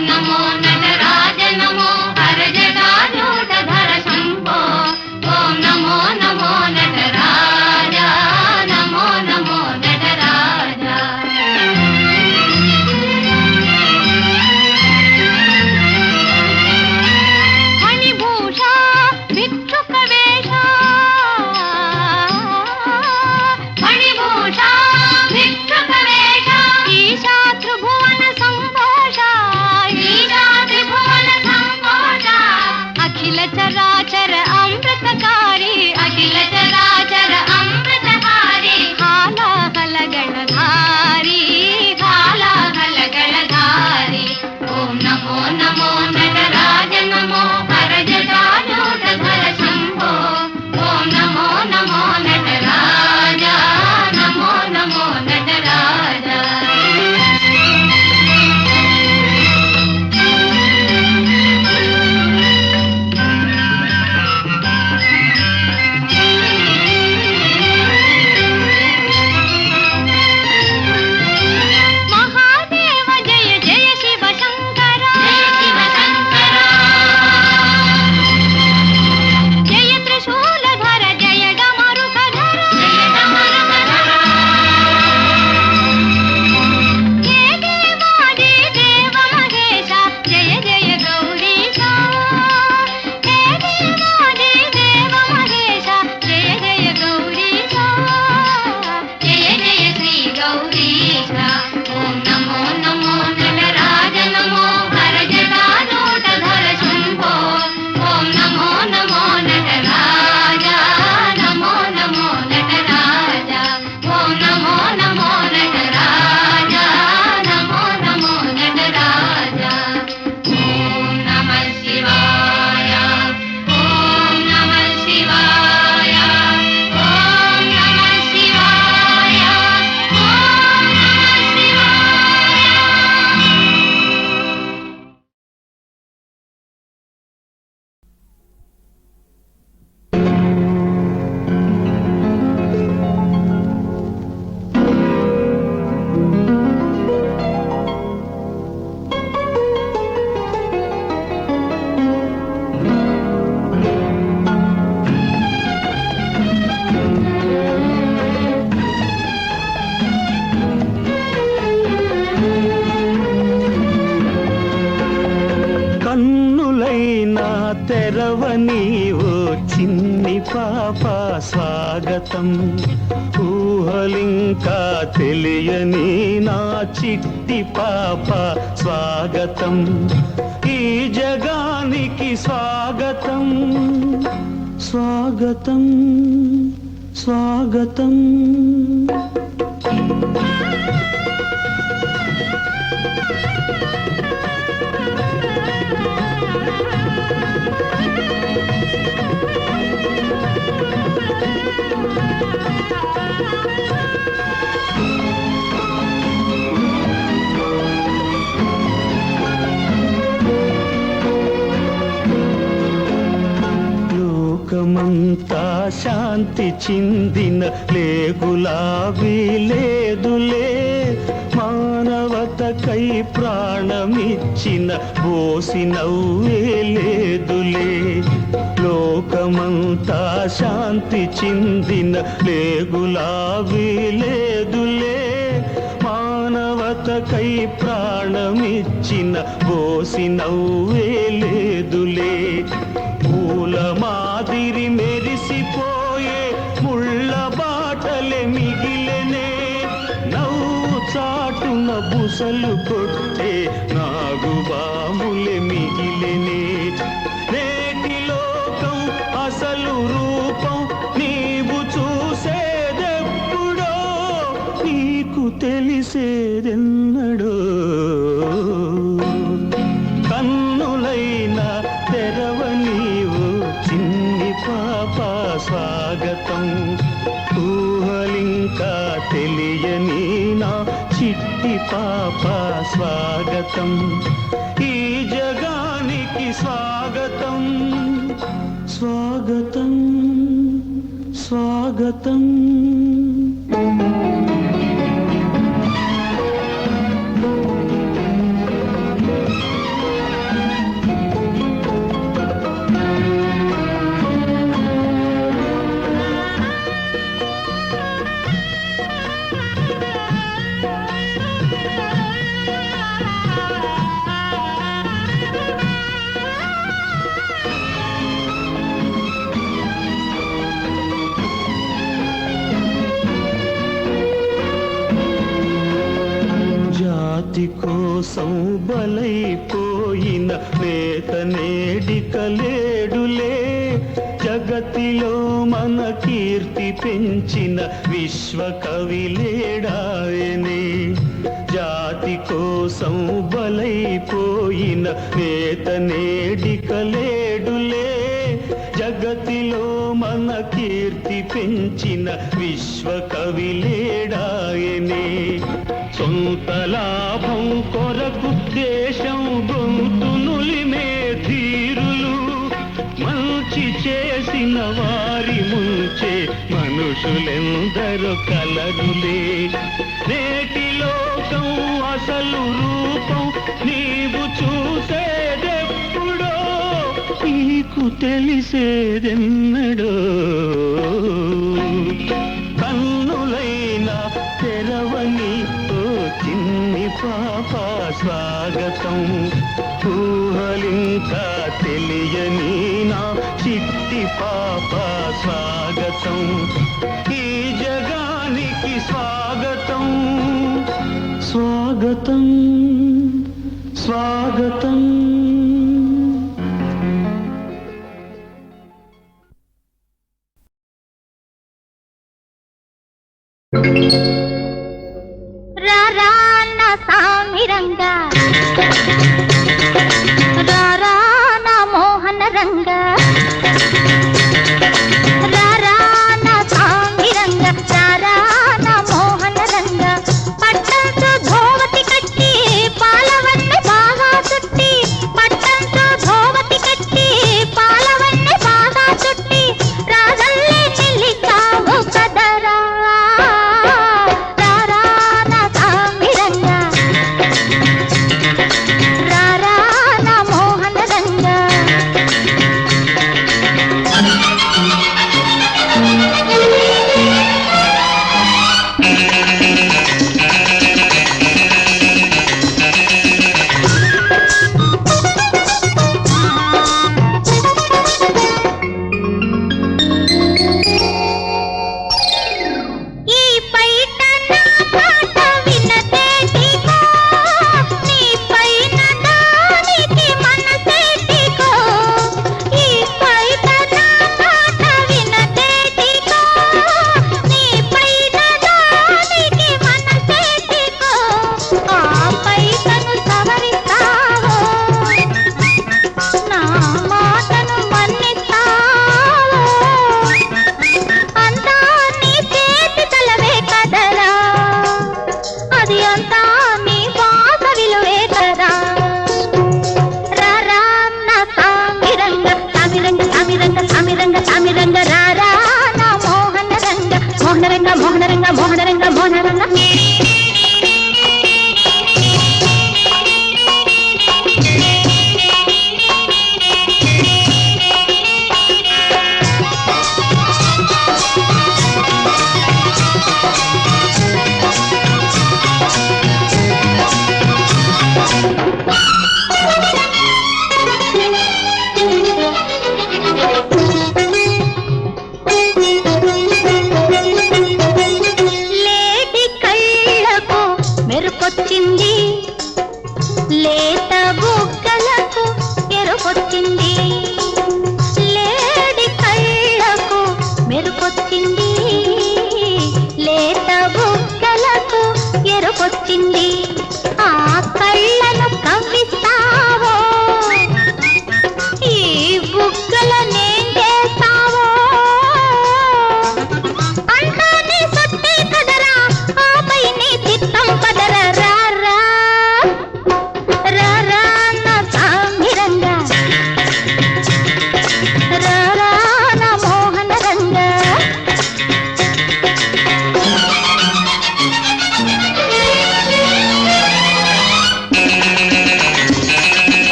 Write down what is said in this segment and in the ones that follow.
नमो नटराज नमो। libre పతి పాప స్వాగతం. ఈ జగానికి స్వాగతం. స్వాగతం. స్వాగతం. Thank you. లోకమంతా శాంతి చిందిన లేగులాబీ లేదులే. మానవతకై ప్రాణమిచ్చిన పోసి నవ్వే లేదులే. లోకమంతా శాంతి చిందిన లేగులాబీ లేదులే. మానవతకై ప్రాణమిచ్చిన పోసి నవ్వే లేదులే. పూలమా చాటున బుసలు కొట్టే నాగుబాములే మిగిలినే స్వాగతం. ఈ జగానికి స్వాగతం. స్వాగతం స్వాగతం. కోసం బలైపోయిన నేత నేడిక లేడులే జగతిలో మన కీర్తి పెంచిన విశ్వకవి లేడాయనే జాతి కోసం బలైపోయిన నేత నేడిక లేడులే జగతిలో కీర్తి పెంచిన విశ్వ కవి లేడాయనే. సొంత లాభం కొరకు దేశం గొంతు నులిమే ధీరులు. మంచి చేసిన వారి ముంచే మనుషులెందరూ కలరులే నేటి లోకం అసలు రూపం నీవు చూసేదే నీకు తెలిసేదెన్నడో? కన్నులైనా తెరవని ఓ చిన్ని పాప స్వాగతం. ఊహలింకా తెలియని నా చిట్టి పాప స్వాగతం. ఈ జగానికి స్వాగతం. స్వాగతం స్వాగతం. Música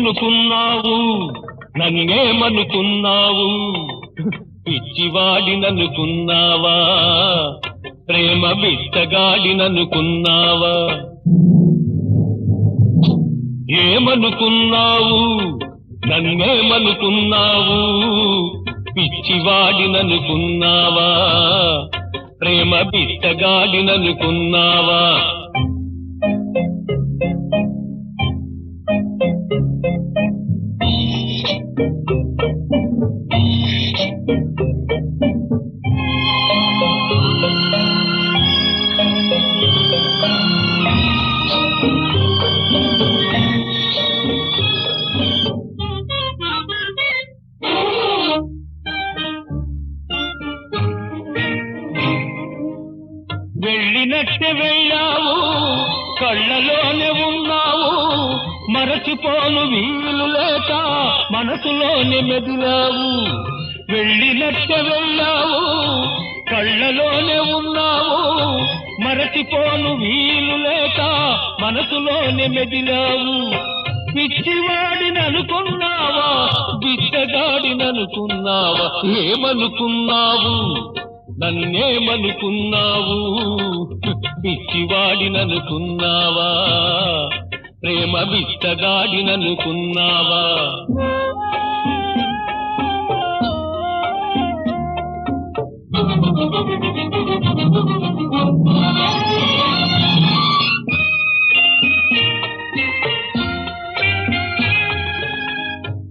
నన్నేమనుకున్నావు? నన్నేమనుకున్నావు? పిచ్చివాడిననుకున్నావా ప్రేమ బిచ్చగాడిననుకున్నావా ఏమనుకున్నావు? నన్నేమనుకున్నావు? పిచ్చివాడిననుకున్నావా ప్రేమ బిచ్చగాడిననుకున్నావా మరచిపోను వీలు లేక మనసులోని మెదిలావు. వెళ్ళినట్టు వెళ్ళావు. కళ్ళలోనే ఉన్నావు. మరచిపోను వీలు లేక మనసులోని మెదిలావు. పిచ్చివాడిననుకున్నావా బిచ్చగాడిననుకున్నావా? ఏమనుకున్నావు? నన్నేమనుకున్నావు? పిచ్చివాడిననుకున్నావా ప్రేమ విత్తగాడిననుకున్నావా?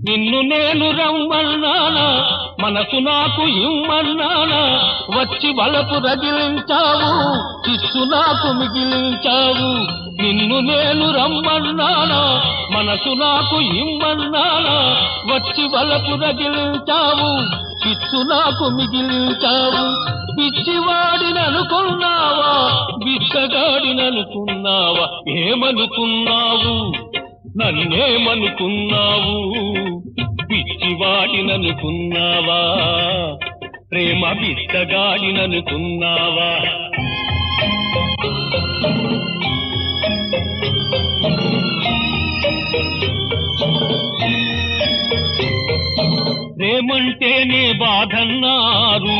నిన్ను నేను రమ్మన్నా మనసు నాకు ఇమ్మన్నా వచ్చి వలపు రగిలించావు చిచ్చు నాకు మిగిలించావు నిన్ను నేను రమ్మన్నానా? మనసు నాకు ఇమ్మన్నానా? వచ్చి వలపు రగిలించావు చిచ్చు నాకు మిగిలించావు. పిచ్చివాడిననుకున్నావా బిచ్చగాడిననుకున్నావా? ఏమనుకున్నావు? నన్నేమనుకున్నావు? పిచ్చివాడిననుకున్నావా ప్రేమ బిచ్చగాడిననుకున్నావా? ప్రేమంటేనే బాధన్నారు.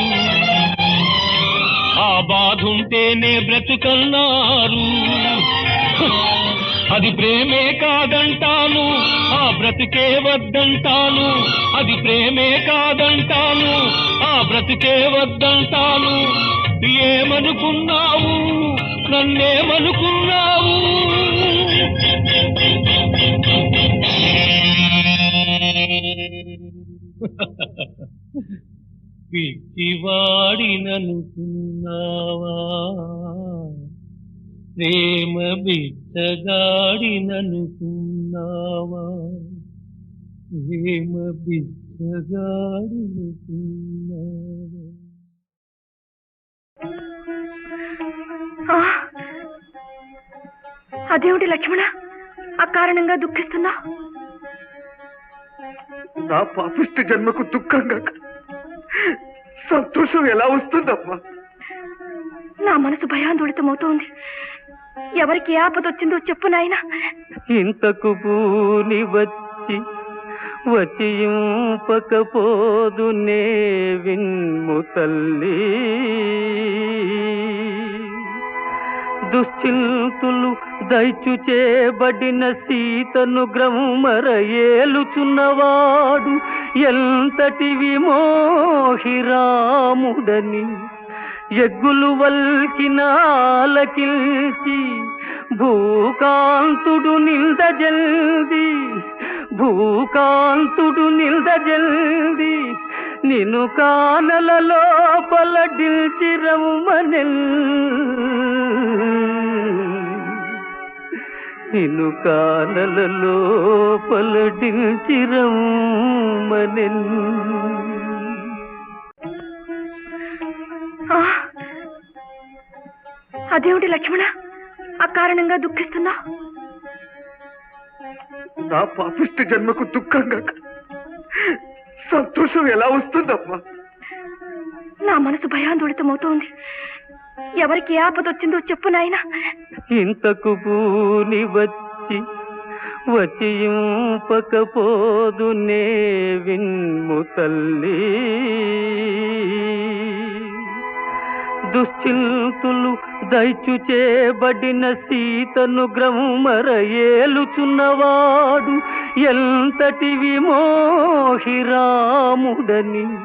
ఆ బాధుంటేనే బ్రతుకన్నారు. అది ప్రేమే కాదంటాను ఆ బ్రతికే వద్దంటాను. అది ప్రేమే కాదంటాను ఆ బ్రతికే వద్దంటాను. ఏమనుకున్నావు? నన్నేమనుకున్నావు? పిచ్చివాడిననుకున్నావా? ప్రేమ బిచ్చగాడిననుకున్నావా ప్రేమ బిచ్చగాడిననుకున్నావా అదేమిటి లక్ష్మణ? అకారణంగా దుఃఖిస్తున్నా? నా పాపిష్టి జన్మకు దుఃఖంగా సంతోషం ఎలా వస్తుందమ్మా? నా మనసు భయాందోళితమవుతోంది. ఎవరికి ఏ ఆపద వచ్చిందో చెప్పు నాయనా. ఇంతకు పూని వచ్చి వచియింపకపోదు నే విన్ము తల్లి. దుశ్చింతులు దయచు చేబడిన సీతను గ్రమర ఏలుచున్నవాడు ఎంతటి విమోహిరాముడని ఎగ్గులు వల్కినాలకిల్చి భూకాంతుడు భూకాంతుడు నింద జల్ది భూకాంతుడు లోపల జల్ది రమ్మనెల్ కానల లోపల డిల్చి రమ్మనెల్ ఆ! అదేమిటి లక్ష్మణ? అకారణంగా దుఃఖిస్తున్నా? నా పాపిష్టి జన్మకు దుఃఖంగా సంతోషం ఎలా వస్తుందమ్మా? నా మనసు భయాందోళితమవుతోంది. ఎవరికి ఏ ఆపద వచ్చిందో చెప్పు నాయనా. ఇంతకు పూని వచ్చి వచియింపకపోదు నే విన్ము తల్లి. దుశ్చింతులు దయచు చేబడిన సీతను గ్రమర ఏలుచున్నవాడు ఎంతటి విమోహిరాముడని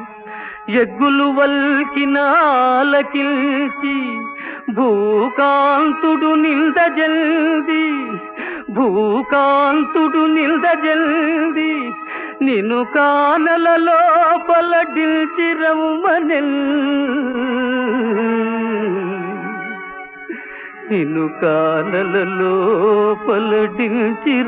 ఎగ్గులు వల్కినాలకిల్చి భూకాంతుడు నిందజల్ది భూకాంతుడు నిందజల్ది నిను కానల లోపల డిల్చి నిను కానల లోపల డిల్చి